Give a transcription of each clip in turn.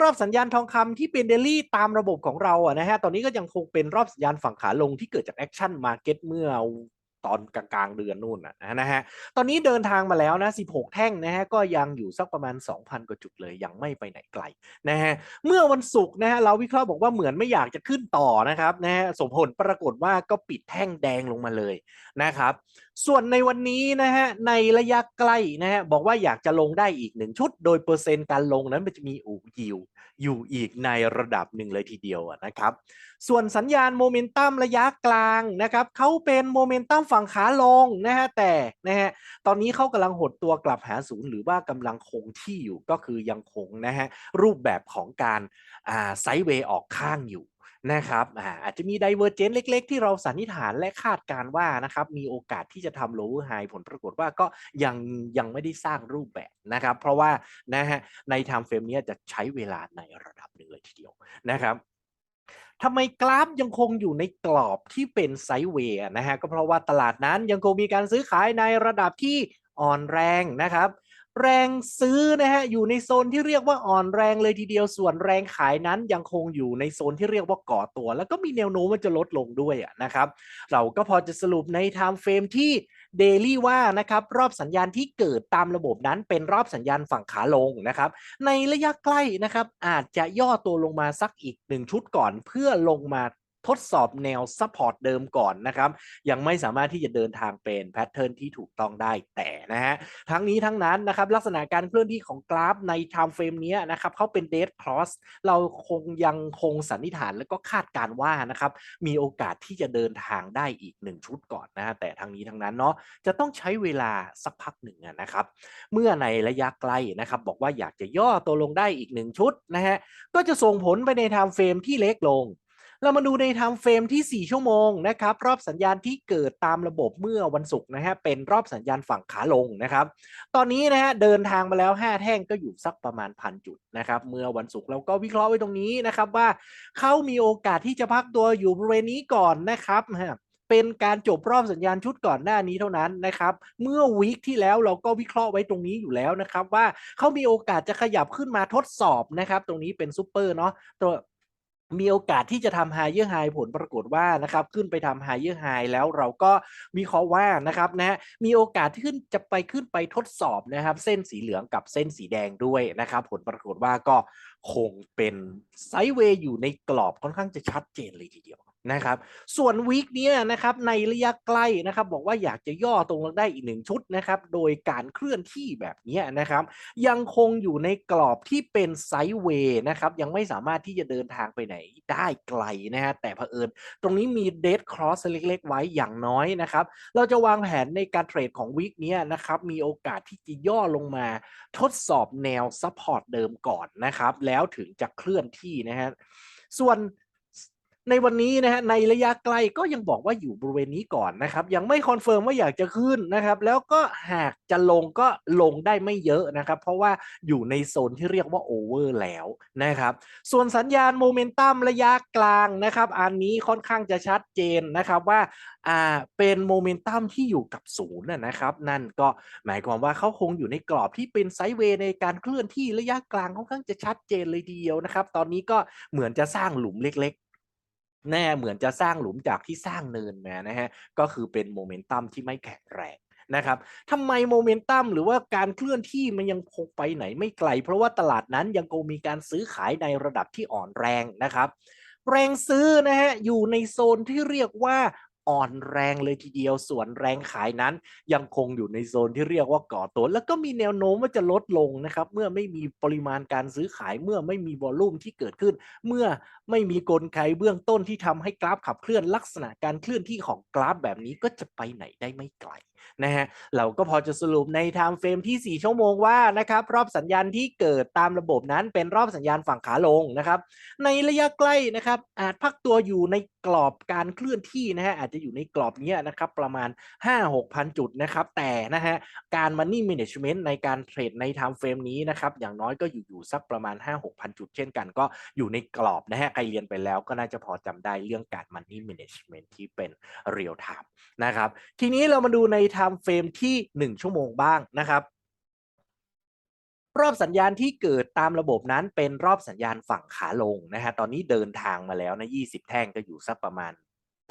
รอบสัญญาณทองคำที่เป็นเดลี่ตามระบบของเราอะนะฮะ ตอนนี้ก็ยังคงเป็นรอบสัญญาณฝั่งขาลงที่เกิดจากแอคชั่นมาเก็ตเมื่อตอนกลางๆเดือนนู่นนะฮะ ตอนนี้เดินทางมาแล้วนะ 16 แท่งนะฮะ ก็ยังอยู่สักประมาณ 2,000 กว่าจุดเลย ยังไม่ไปไหนไกลนะฮะ เมื่อวันศุกร์นะฮะ เราวิเคราะห์บอกว่าเหมือนไม่อยากจะขึ้นต่อนะครับนะฮะ สมผลปรากฏว่าก็ปิดแท่งแดงลงมาเลยนะครับส่วนในวันนี้นะฮะในระยะใกล้นะฮะบอกว่าอยากจะลงได้อีกหนึ่งชุด โดยเปอร์เซ็นต์การลงนั้นมันจะมีอูยิวอยู่อีกในระดับหนึ่งเลยทีเดียวนะครับ ส่วนสัญญาณโมเมนตัมระยะกลางนะครับเขาเป็นโมเมนตัมฝั่งขาลงนะฮะแต่นะฮะตอนนี้เขากำลังหดตัวกลับหาศูนย์หรือว่ากำลังคงที่อยู่ก็คือยังคงนะฮะรูปแบบของการไซด์เวย์ออกข้างอยู่ นะครับอ่าอาจจะมีไดเวอร์เจนเล็ก ๆ ที่เราสันนิษฐานและคาดการว่านะครับมีโอกาสที่จะทำ lower high ผลปรากฏว่าก็ยังยังไม่ได้สร้างรูปแบบนะครับ เพราะว่านะฮะใน time frame นี้จะใช้เวลาในระดับหนึ่งเลยทีเดียวนะครับทำไมกราฟยังคงอยู่ในกรอบที่เป็นไซด์เวย์นะฮะก็เพราะว่าตลาดนั้นยังคงมีการซื้อขายในระดับที่อ่อนแรงนะครับ แรงซื้อนะฮะอยู่ในโซนที่เรียกว่าอ่อนแรงเลยทีเดียวส่วนแรงขายนั้นยังคงอยู่ในโซนที่เรียกว่าก่อตัว แล้วก็มีแนวโน้มว่าจะลดลงด้วยอะนะครับ เราก็พอจะสรุปใน time frame ที่เดลี่ว่านะครับรอบสัญญาณที่เกิดตามระบบนั้นเป็นรอบสัญญาณฝั่งขาลงนะครับ ในระยะใกล้นะครับอาจจะย่อตัวลงมาสักอีกหนึ่งชุดก่อนเพื่อลงมา ทดสอบแนวซัพพอร์ตเดิมก่อนนะครับ ยังไม่สามารถที่จะเดินทางเป็นแพทเทิร์นที่ถูกต้องได้แต่นะฮะทั้งนี้ทั้งนั้นนะครับลักษณะการเคลื่อนที่ของกราฟในไทม์เฟรมนี้นะครับเขาเป็นเด d ค r อสเราคงยังคงสันนิษฐานและก็คาดการว่านะครับมีโอกาสที่จะเดินทางได้อีกหนึ่งชุดก่อนนะฮะแต่ทั้งนี้ทั้งนั้นเนาะจะต้องใช้เวลาสักพักหนึ่งนะครับ เมื่อในระยะไกลนะครับบอกว่าอยากจะย่อตัวลงได้อีกหนึ่งชุดนะฮะก็จะส่งผลไปในไทม์เฟรมที่เล็กลง เรามาดูในไทม์เฟรมที่ 4 ชั่วโมงนะครับรอบสัญญาณที่เกิดตามระบบเมื่อวันศุกร์นะฮะเป็นรอบสัญญาณฝั่งขาลงนะครับ ตอนนี้นะฮะเดินทางมาแล้ว 5 แท่งก็อยู่สักประมาณพันจุดนะครับเมื่อวันศุกร์เราก็วิเคราะห์ไว้ตรงนี้นะครับว่าเขามีโอกาสที่จะพักตัวอยู่บริเวณนี้ก่อนนะครับเป็นการจบรอบสัญญาณชุดก่อนหน้านี้เท่านั้นนะครับ เมื่อวีคที่แล้วเราก็วิเคราะห์ไว้ตรงนี้อยู่แล้วนะครับ ว่าเขามีโอกาสจะขยับขึ้นมาทดสอบนะครับ ตรงนี้เป็นซูเปอร์เนาะตัว มีโอกาสที่จะทำ higher high ผลปรากฏว่านะครับขึ้นไปทำ higher high แล้วเราก็วิเคราะห์ว่านะครับนะมีโอกาสที่ขึ้นจะไปขึ้นไปทดสอบนะครับ เส้นสีเหลืองกับเส้นสีแดงด้วยนะครับ ผลปรากฏว่าก็คงเป็นไซด์เวย์อยู่ในกรอบค่อนข้างจะชัดเจนเลยทีเดียว นะครับ ส่วนวีคนี้นะครับในระยะใกล้นะครับ บอกว่าอยากจะย่อตรงลงได้อีกหนึ่งชุดนะครับ โดยการเคลื่อนที่แบบนี้นะครับ ยังคงอยู่ในกรอบที่เป็นไซด์เวย์นะครับ ยังไม่สามารถที่จะเดินทางไปไหนได้ไกลนะฮะแต่เผอิญตรงนี้มีเด d ครอสเล็กๆ ไว้อย่างน้อยนะครับ เราจะวางแผนในการเทรดของวีคนี้นะครับ มีโอกาสที่จะย่อลงมาทดสอบแนวซัพพอร์ตเดิมก่อนนะครับ แล้วถึงจะเคลื่อนที่นะฮะส่วน ในวันนี้นะฮะในระยะไกลก็ยังบอกว่าอยู่บริเวณนี้ก่อนนะครับ ยังไม่คอนเฟิร์มว่าอยากจะขึ้นนะครับ แล้วก็หากจะลงก็ลงได้ไม่เยอะนะครับ เพราะว่าอยู่ในโซนที่เรียกว่าโอเวอร์แล้วนะครับ ส่วนสัญญาณโมเมนตัมระยะกลางนะครับ อันนี้ค่อนข้างจะชัดเจนนะครับว่าอ่าเป็นโมเมนตัมที่อยู่กับศูนย์นะครับ นั่นก็หมายความว่าเขาคงอยู่ในกรอบที่เป็นไซด์เวย์ในการเคลื่อนที่ระยะกลางค่อนข้างจะชัดเจนเลยทีเดียวนะครับ ตอนนี้ก็เหมือนจะสร้างหลุมเล็ก แน่เหมือนจะสร้างหลุมจากที่สร้างเนินมานะฮะก็คือเป็นโมเมนตัมที่ไม่แข็งแรงนะครับทำไมโมเมนตัมหรือว่าการเคลื่อนที่มันยังคงไปไหนไม่ไกล เพราะว่าตลาดนั้นยังคงมีการซื้อขายในระดับที่อ่อนแรงนะครับ แรงซื้อนะฮะอยู่ในโซนที่เรียกว่า อ่อนแรงเลยทีเดียว ส่วนแรงขายนั้น ยังคงอยู่ในโซนที่เรียกว่าก่อตัว แล้วก็มีแนวโน้มว่าจะลดลงนะครับ เมื่อไม่มีปริมาณการซื้อขายเมื่อไม่มีวอลลุ่มที่เกิดขึ้น เมื่อไม่มีกลไกเบื้องต้นที่ทำให้กราฟขับเคลื่อนลักษณะการเคลื่อนที่ของกราฟแบบนี้ก็จะไปไหนได้ไม่ไกล นะฮะเราก็พอจะสรุปใน time frame ที่ 4 ชั่วโมงว่านะครับรอบสัญญาณที่เกิดตามระบบนั้นเป็นรอบสัญญาณฝั่งขาลงนะครับ ในระยะใกล้นะครับอาจพักตัวอยู่ในกรอบการเคลื่อนที่นะฮะอาจจะอยู่ในกรอบนี้นะครับประมาณ 5-6,000 จุดนะครับ แต่นะฮะการ money management ในการเทรดใน time frame นี้นะครับอย่างน้อยก็อยู่อยู่สักประมาณ 5-6,000 จุด เช่นกันก็อยู่ในกรอบนะฮะใครเรียนไปแล้วก็น่าจะพอจำได้เรื่องการ money management ที่เป็น real time นะครับทีนี้เรามาดูในไทม์เฟรมที่ 1 ชั่วโมงบ้างนะครับ รอบสัญญาณที่เกิดตามระบบนั้นเป็นรอบสัญญาณฝั่งขาลงนะฮะตอนนี้เดินทางมาแล้วนะ20 แท่งก็อยู่สักประมาณ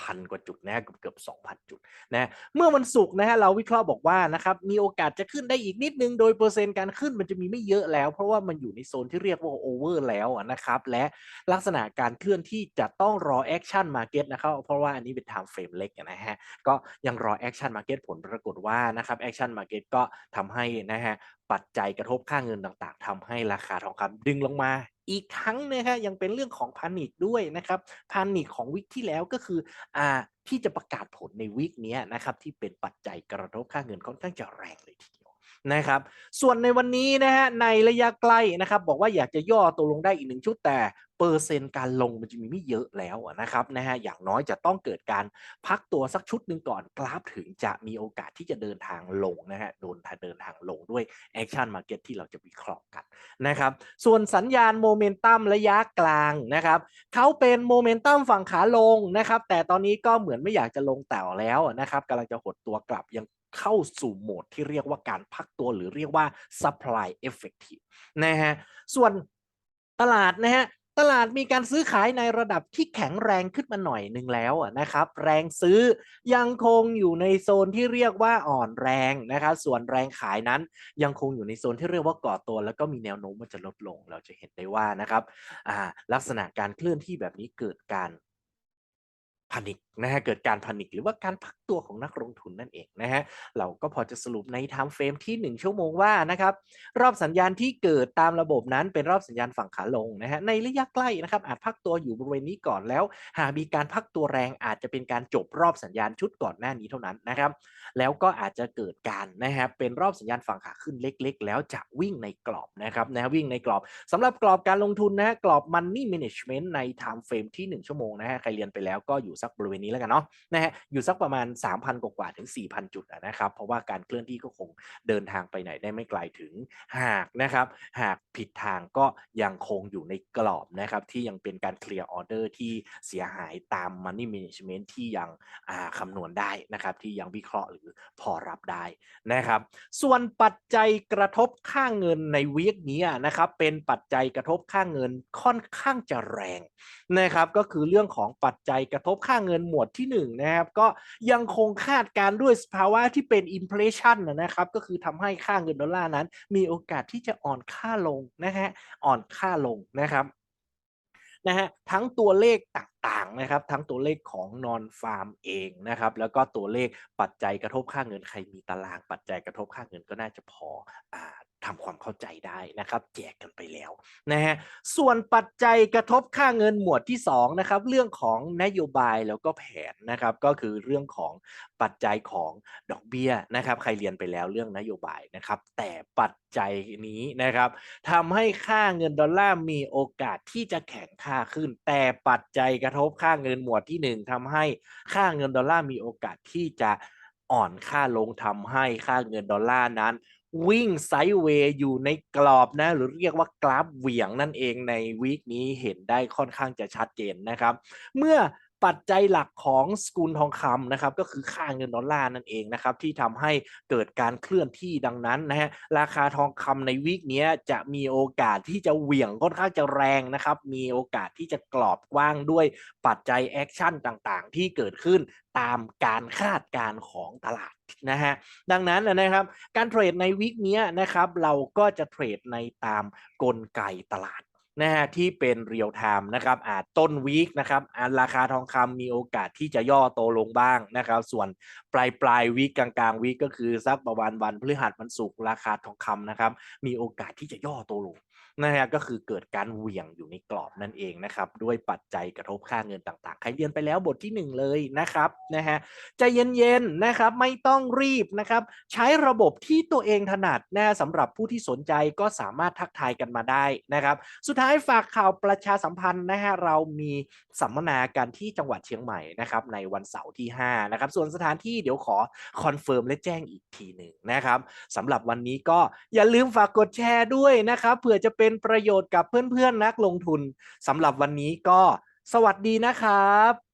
พันกว่าจุดนะเกือบเกือบ2,000จุดนะเมื่อวันศุกร์นะฮะเราวิเคราะห์บอกว่านะครับมีโอกาสจะขึ้นได้อีกนิดนึง โดยเปอร์เซ็นต์การขึ้นมันจะมีไม่เยอะแล้ว เพราะว่ามันอยู่ในโซนที่เรียกว่าโอเวอร์แล้วนะครับและลักษณะการเคลื่อนที่จะต้องรอแอคชั่นมาเก็ตนะครับเพราะว่าอันนี้เป็น time frame เล็กนะฮะก็ยังรอแอคชั่นมาเก็ตผลปรากฏว่านะครับแอคชั่นมาเก็ตก็ทำให้นะฮะปัจจัยกระทบค่าเงินต่างๆทำให้ราคาทองคำดึงลงมา อีกทั้งนะฮะยังเป็นเรื่องของพานิคด้วยนะครับพานิคของวิกที่แล้วก็คืออ่าที่จะประกาศผลในวิกนี้นะครับที่เป็นปัจจัยกระทบค่าเงินค่อนข้างจะแรงเลยทีเดียวนะครับ ส่วนในวันนี้นะฮะในระยะใกล้นะครับ บอกว่าอยากจะย่อตัวลงได้อีกหนึ่งชุดแต่ เปอร์เซ็นต์การลงมันจะมีไม่เยอะแล้วนะครับนะฮะอย่างน้อยจะต้องเกิดการพักตัวสักชุดหนึ่งก่อนกราฟถึงจะมีโอกาสที่จะเดินทางลงนะฮะโดนเดินทางลงด้วยแอคชั่นมาร์เก็ตที่เราจะวิเคราะห์กันนะครับส่วนสัญญาณโมเมนตัมระยะกลางนะครับเขาเป็นโมเมนตัมฝั่งขาลงนะครับแต่ตอนนี้ก็เหมือนไม่อยากจะลงแต่แล้วนะครับกำลังจะหดตัวกลับยังเข้าสู่โหมดที่เรียกว่าการพักตัวหรือเรียกว่า supply effective นะฮะส่วนตลาดนะฮะ ตลาดมีการซื้อขายในระดับที่แข็งแรงขึ้นมาหน่อยหนึ่งแล้วนะครับ แรงซื้อยังคงอยู่ในโซนที่เรียกว่าอ่อนแรงนะครับ ส่วนแรงขายนั้นยังคงอยู่ในโซนที่เรียกว่าก่อตัว แล้วก็มีแนวโน้มว่าจะลดลง เราจะเห็นได้ว่านะครับลักษณะการเคลื่อนที่แบบนี้เกิดการพานิค นะฮะเกิดการพนิคหรือว่าการพักตัวของนักลงทุนนั่นเองนะฮะเราก็พอจะสรุปใน time frame ที่ 1 ชั่วโมงว่านะครับรอบสัญญาณที่เกิดตามระบบนั้นเป็นรอบสัญญาณฝั่งขาลงนะฮะในระยะใกล้นะครับอาจพักตัวอยู่บริเวณนี้ก่อนแล้ว หากมีการพักตัวแรงอาจจะเป็นการจบรอบสัญญาณชุดก่อนหน้านี้เท่านั้นนะครับแล้วก็อาจจะเกิดการนะฮะเป็นรอบสัญญาณฝั่งขาขึ้นเล็ก ๆ แล้วจะวิ่งในกรอบนะครับนะฮะวิ่งในกรอบสำหรับกรอบการลงทุนนะฮะกรอบ money management ใน time frame ที่ 1 ชั่วโมงนะฮะใครเรียนไปแล้วก็อยู่สักบริเวณนี้แล้วกันเนาะนะฮะอยู่สักประมาณ 3,000 กว่าถึง 4,000 จุดนะครับเพราะว่าการเคลื่อนที่ก็คงเดินทางไปไหนได้ไม่ไกลถึงหากนะครับหากผิดทางก็ยังคงอยู่ในกรอบนะครับที่ยังเป็นการเคลียร์ออเดอร์ที่เสียหายตาม money management ที่ยังคำนวณได้นะครับที่ยังวิเคราะห์หรือพอรับได้นะครับส่วนปัจจัยกระทบค่าเงินในวีคนี้นะครับเป็นปัจจัยกระทบค่าเงินค่อนข้างจะแรงนะครับก็คือเรื่องของปัจจัยกระทบค่าเงินหมวดที่1นะครับ ก็ยังคงคาดการด้วยสภาวะที่เป็น inflation นะครับ ก็คือทำให้ค่าเงินดอลลาร์นั้น มีโอกาสที่จะอ่อนค่าลงนะฮะอ่อนค่าลงนะครับนะฮะทั้งตัวเลขต่างๆนะครับทั้งตัวเลขของนอนฟาร์มเองนะครับแล้วก็ตัวเลขปัจจัยกระทบค่าเงินใครมีตารางปัจจัยกระทบค่าเงินก็น่าจะพออ่า ทำความเข้าใจได้นะครับแจกกันไปแล้วนะฮะส่วนปัจจัยกระทบค่าเงินหมวดที่2นะครับเรื่องของนโยบายแล้วก็แผนนะครับก็คือเรื่องของปัจจัยของดอกเบี้ยนะครับใครเรียนไปแล้วเรื่องนโยบายนะครับ แต่ปัจจัยนี้นะครับทำให้ค่าเงินดอลลาร์มีโอกาสที่จะแข็งค่าขึ้น แต่ปัจจัยกระทบค่าเงินหมวดที่ 1ทำให้ค่าเงินดอลลาร์มีโอกาสที่จะอ่อนค่าลงทำให้ค่าเงินดอลลาร์นั้น วิ่งไซด์เวย์อยู่ในกรอบนะ หรือเรียกว่ากราฟเหวี่ยงนั่นเองในวีคนี้เห็นได้ค่อนข้างจะชัดเจนนะครับ เมื่อ ปัจจัยหลักของสกุลทองคำนะครับก็คือค่าเงินดอลลาร์นั่นเองนะครับที่ทำให้เกิดการเคลื่อนที่ดังนั้นนะฮะราคาทองคำในวีคนี้จะมีโอกาสที่จะเหวี่ยงค่อนข้างจะแรงนะครับมีโอกาสที่จะกรอบกว้างด้วยปัจจัยแอคชั่นต่างๆ ที่เกิดขึ้นตามการคาดการณ์ของตลาดนะฮะดังนั้นนะครับการเทรดในวีคนี้นะครับเราก็จะเทรดในตามกลไกตลาด นะฮะที่เป็นเรียลไทม์นะครับอาจต้นวีคนะครับอันราคาทองคำมีโอกาสที่จะย่อโตลงบ้างนะครับ ส่วนปลายปลายวีคกลางกลางวีคก็คือสักประมาณวันพฤหัสวันศุกร์ราคาทองคำนะครับ มีโอกาสที่จะย่อโตลงนะฮะก็คือเกิดการเหวี่ยงอยู่ในกรอบนั่นเองนะครับ ด้วยปัจจัยกระทบค่าเงินต่างๆ ใครเรียนไปแล้วบทที่หนึ่งเลยนะครับนะฮะใจเย็นๆนะครับไม่ต้องรีบนะครับใช้ระบบที่ตัวเองถนัดนะสำหรับผู้ที่สนใจก็สามารถทักทายกันมาได้นะครับ สุดท้ายฝากข่าวประชาสัมพันธ์นะฮะเรามีสัมมนากันที่จังหวัดเชียงใหม่นะครับในวันเสาร์ที่5นะครับส่วนสถานที่เดี๋ยวขอคอนเฟิร์มและแจ้งอีกทีหนึ่งนะครับสำหรับวันนี้ก็อย่าลืมฝากกดแชร์ด้วยนะครับเผื่อจะเป็นประโยชน์กับเพื่อนๆนักลงทุนสำหรับวันนี้ก็สวัสดีนะครับ